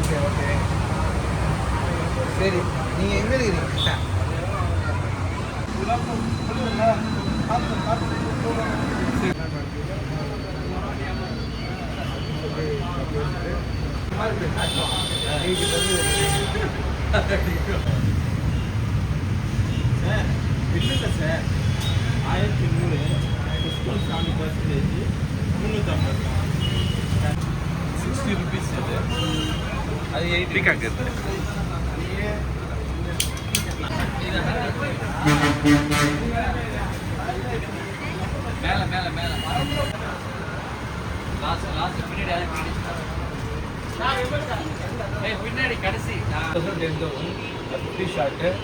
Okay okay சரி நீங்கள் எங்கே இருக்கிறீங்க சார் இல்லை சார் ஆயிரத்தி நூறு டிஸ்கவுண்ட் செவன்டி பர்சன்டேஜ் முந்நூற்றம்பது சிக்ஸ்டி ருபீஸ் அது மேலே மேலே மேலே. லாஸ்ட் லாஸ்ட் பின்னாடி அது பின்னாடி ஏய்,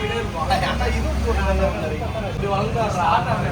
பின்னாடி கடைசி ஃபிஃப்டி ஷார்ட்டு அப்படி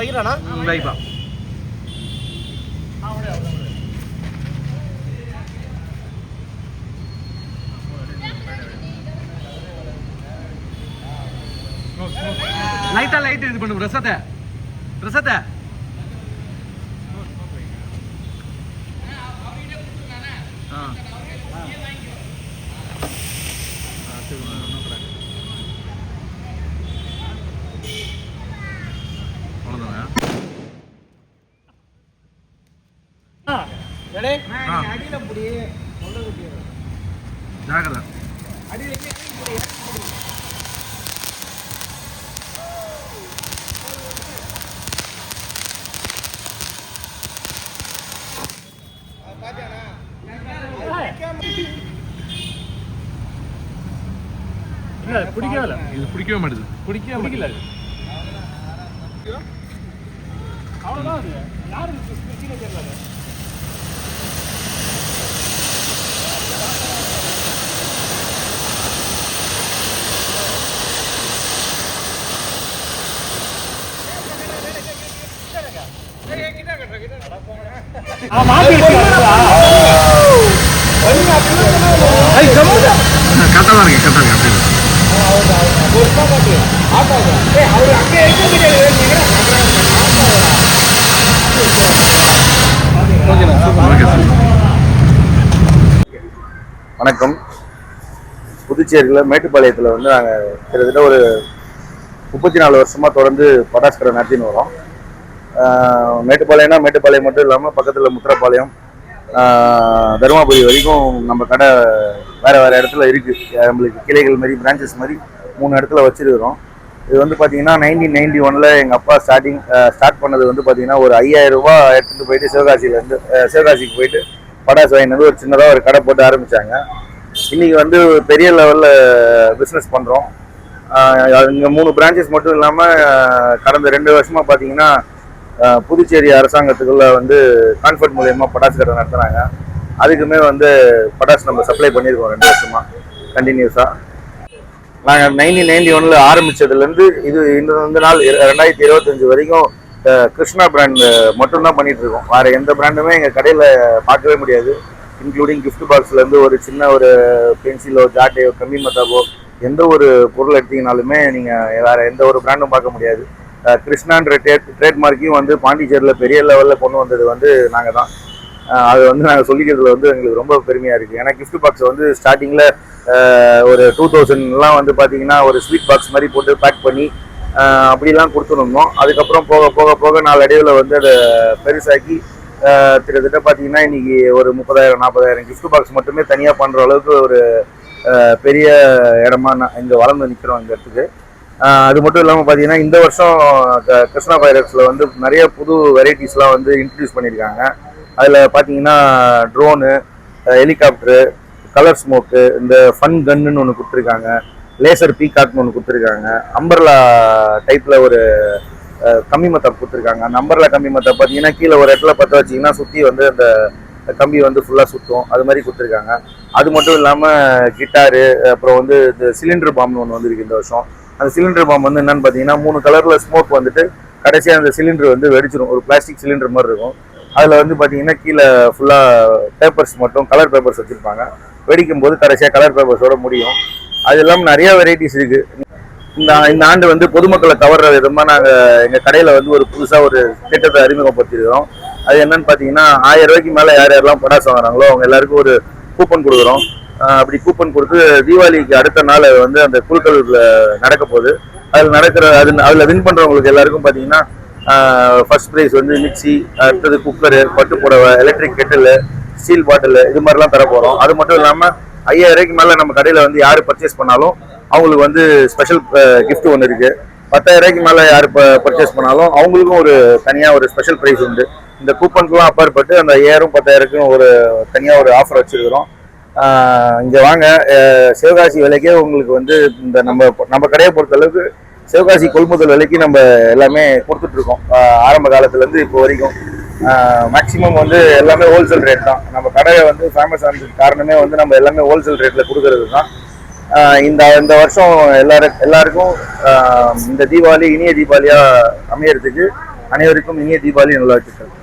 வைக்கிறானா வைப்பா லைட்டா லைட் இது பண்ணு ரசத்தை ரசத்தை ஆ. அவ்வளோதானே இல்லை பிடிக்கல இது பிடிக்கவே மாட்டேது. பிடிக்கவே பிடிக்கல அவ்வளோதான் அது. யாருக்கு கீழே தெரியல கரெக்டாக இருக்கு. கரெக்டாக இருக்கு அப்படியே. வணக்கம். புதுச்சேரியில் மேட்டுப்பாளையத்தில் வந்து நாங்கள் கிட்டத்தட்ட ஒரு முப்பத்தி நாலு வருஷமாக தொடர்ந்து பட்டாசு கடை நடத்தின்னு வரோம். மேட்டுப்பாளையம்னா மேட்டுப்பாளையம் மட்டும் இல்லாமல் பக்கத்தில் முத்திரப்பாளையம் தருமபுரி வரைக்கும் நம்ம கடை வேறு வேறு இடத்துல இருக்குது நம்மளுக்கு கிளைகள் மாதிரி பிரான்ச்சஸ் மாதிரி மூணு இடத்துல வச்சுருக்கிறோம். இது வந்து பார்த்தீங்கன்னா நைன்டீன் நைன்டி ஒனில் எங்கள் அப்பா ஸ்டார்டிங் ஸ்டார்ட் பண்ணது வந்து பார்த்தீங்கன்னா ஒரு ஐயாயிரம் ரூபாய் எடுத்துகிட்டு போயிட்டு சிவகாசியிலேருந்து சிவகாசிக்கு போயிட்டு படாசு வாங்கினது ஒரு சின்னதாக ஒரு கடை போட்டு ஆரம்பித்தாங்க இன்றைக்கி வந்து பெரிய லெவலில் பிஸ்னஸ் பண்ணுறோம் இங்கே மூணு பிரான்ச்சஸ் மட்டும் இல்லாமல் கடந்த ரெண்டு வருஷமாக பார்த்தீங்கன்னா புதுச்சேரி அரசாங்கத்துக்குள்ள வந்து கான்ஃபர்ட் மூலயமா பட்டாசு கடை நடத்துகிறாங்க அதுக்குமே வந்து பட்டாசு நம்ம சப்ளை பண்ணியிருக்கோம் ரெண்டு வருஷமா கண்டினியூஸாக நாங்கள் நைன்டீன் நைன்டி ஒன்ல ஆரம்பிச்சதுலேருந்து இது இந்த இந்த நாள் ரெண்டாயிரத்தி இருபத்தஞ்சு வரைக்கும் கிருஷ்ணா பிராண்ட் மட்டும்தான் பண்ணிட்டு இருக்கோம் வேற எந்த பிராண்டுமே எங்கள் கடையில் பார்க்கவே முடியாது. இன்க்ளூடிங் கிஃப்ட் பாக்ஸ்லேருந்து ஒரு சின்ன ஒரு பென்சிலோ ஜாட்டையோ கம்மி மத்தாவோ எந்த ஒரு பொருள் எடுத்தீங்கனாலுமே நீங்கள் வேற எந்த ஒரு பிராண்டும் பார்க்க முடியாது. கிருஷ்ணான்ற ட்ரேட் ட்ரேட்மார்க்கையும் வந்து பாண்டிச்சேரியில் பெரிய லெவலில் கொண்டு வந்தது வந்து நாங்கள் தான். அது வந்து நாங்கள் சொல்லிக்கிறதுல வந்து எங்களுக்கு ரொம்ப பெருமையாக இருக்குது ஏன்னா கிஃப்ட் பாக்ஸ் வந்து ஸ்டார்டிங்கில் ஒரு டூ தௌசண்ட்லாம் வந்து பார்த்தீங்கன்னா ஒரு ஸ்வீட் பாக்ஸ் மாதிரி போட்டு பேக் பண்ணி அப்படிலாம் கொடுத்துருந்தோம். அதுக்கப்புறம் போக போக போக நாளடைவில் வந்து அதை பெருசாக்கி கிட்டத்தட்ட பார்த்தீங்கன்னா இன்னைக்கு ஒரு முப்பதாயிரம் நாற்பதாயிரம் கிஃப்ட் பாக்ஸ் மட்டுமே தனியாக பண்ணுற அளவுக்கு ஒரு பெரிய இடமா நான் இங்கே வளர்ந்து நிற்கிறோம் இந்த இடத்துக்கு. அது மட்டும் இல்லாமல் பார்த்தீங்கன்னா இந்த வருஷம் க- கிருஷ்ணா பைரக்ஸில் வந்து நிறைய புது வெரைட்டிஸ்லாம் வந்து இன்ட்ரடியூஸ் பண்ணியிருக்காங்க அதில் பார்த்தீங்கன்னா ட்ரோனு ஹெலிகாப்டரு கலர் ஸ்மோக்கு இந்த ஃபன் கன்னுன்னு ஒன்று கொடுத்துருக்காங்க. லேசர் பீகாக்னு ஒன்று கொடுத்துருக்காங்க. அம்பர்லா டைப்பில் ஒரு கம்பி கம்மி கொடுத்துருக்காங்க. அந்த அம்பர்லா கம்மி மத்தப் பார்த்தீங்கன்னா கீழே ஒரு இடத்துல பற்ற வச்சிங்கன்னா சுற்றி வந்து அந்த கம்பி வந்து ஃபுல்லாக சுற்றும் அது மாதிரி கொடுத்துருக்காங்க. அது மட்டும் இல்லாமல் கிட்டாரு அப்புறம் வந்து இந்த சிலிண்டர் பாம்னு ஒன்று வந்திருக்கு இந்த வருஷம். அந்த சிலிண்டர் பாம்பு வந்து என்னன்னு பார்த்தீங்கன்னா மூணு கலரில் ஸ்மோக் வந்துட்டு கடைசியாக அந்த சிலிண்டர் வந்து வெடிச்சிடும் ஒரு பிளாஸ்டிக் சிலிண்டர் மாதிரி இருக்கும். அதில் வந்து பார்த்தீங்கன்னா கீழே ஃபுல்லாக பேப்பர்ஸ் மட்டும் கலர் பேப்பர்ஸ் வச்சுருப்பாங்க. வெடிக்கும் போது கடைசியாக கலர் பேப்பர்ஸோட முடியும். அது இல்லாமல் நிறையா வெரைட்டிஸ் இருக்குது இந்த இந்த ஆண்டு வந்து பொதுமக்களை கவர்ற விதமாக நாங்கள் எங்கள் கடையில் வந்து ஒரு புதுசாக ஒரு திட்டத்தை அறிமுகப்படுத்தியிருக்கிறோம் அது என்னன்னு பார்த்தீங்கன்னா ஆயிரம் ரூபாய்க்கு மேலே யார் யாரெல்லாம் படாசு வாங்குறாங்களோ அவங்க எல்லாருக்கும் ஒரு கூப்பன் கொடுக்குறோம். அப்படி கூப்பன் கொடுத்து தீபாவளிக்கு அடுத்த நாள் வந்து அந்த குழுக்கள் நடக்க போகுது. அதில் நடக்கிற அது அதில் வின் பண்ணுறவங்களுக்கு எல்லாருக்கும் பார்த்தீங்கன்னா ஃபர்ஸ்ட் ப்ரைஸ் வந்து மிக்சி அடுத்தது குக்கரு பட்டு புடவை எலக்ட்ரிக் கெட்டில் ஸ்டீல் பாட்டில் இது மாதிரிலாம் தர போகிறோம் அது மட்டும் இல்லாமல் ஐயாயிரம் ரூபாய்க்கு மேலே நம்ம கடையில் வந்து யார் பர்ச்சேஸ் பண்ணாலும் அவங்களுக்கு வந்து ஸ்பெஷல் கிஃப்ட் ஒன்று இருக்குது பத்தாயிரம் ரூபாய்க்கு மேலே யார் பர்ச்சேஸ் பண்ணாலும் அவங்களுக்கும் ஒரு தனியாக ஒரு ஸ்பெஷல் ப்ரைஸ் உண்டு. இந்த கூப்பனுக்குலாம் அப்பாற்பட்டு அந்த ஐயாயிரம் பத்தாயிரக்கும் ஒரு தனியாக ஒரு ஆஃபர் வச்சுருக்கிறோம். இங்கே வாங்க. சிவகாசி விலைக்கே உங்களுக்கு வந்து இந்த நம்ம நம்ம கடையை பொறுத்த அளவுக்கு சிவகாசி கொள்முதல் விலைக்கு நம்ம எல்லாமே கொடுத்துட்ருக்கோம் ஆரம்ப காலத்துலேருந்து இப்போ வரைக்கும். மேக்ஸிமம் வந்து எல்லாமே ஹோல்சேல் ரேட் தான். நம்ம கடையை வந்து ஃபேமஸ் ஆனதுக்கு காரணமே வந்து நம்ம எல்லாமே ஹோல்சேல் ரேட்டில் கொடுக்கறது தான். இந்த இந்த வருஷம் எல்லாரும் எல்லாருக்கும் இந்த தீபாவளி இனிய தீபாவளியாக அமையறதுக்கு அனைவருக்கும் இனிய தீபாவளி நல்லா வச்சுருக்கேன்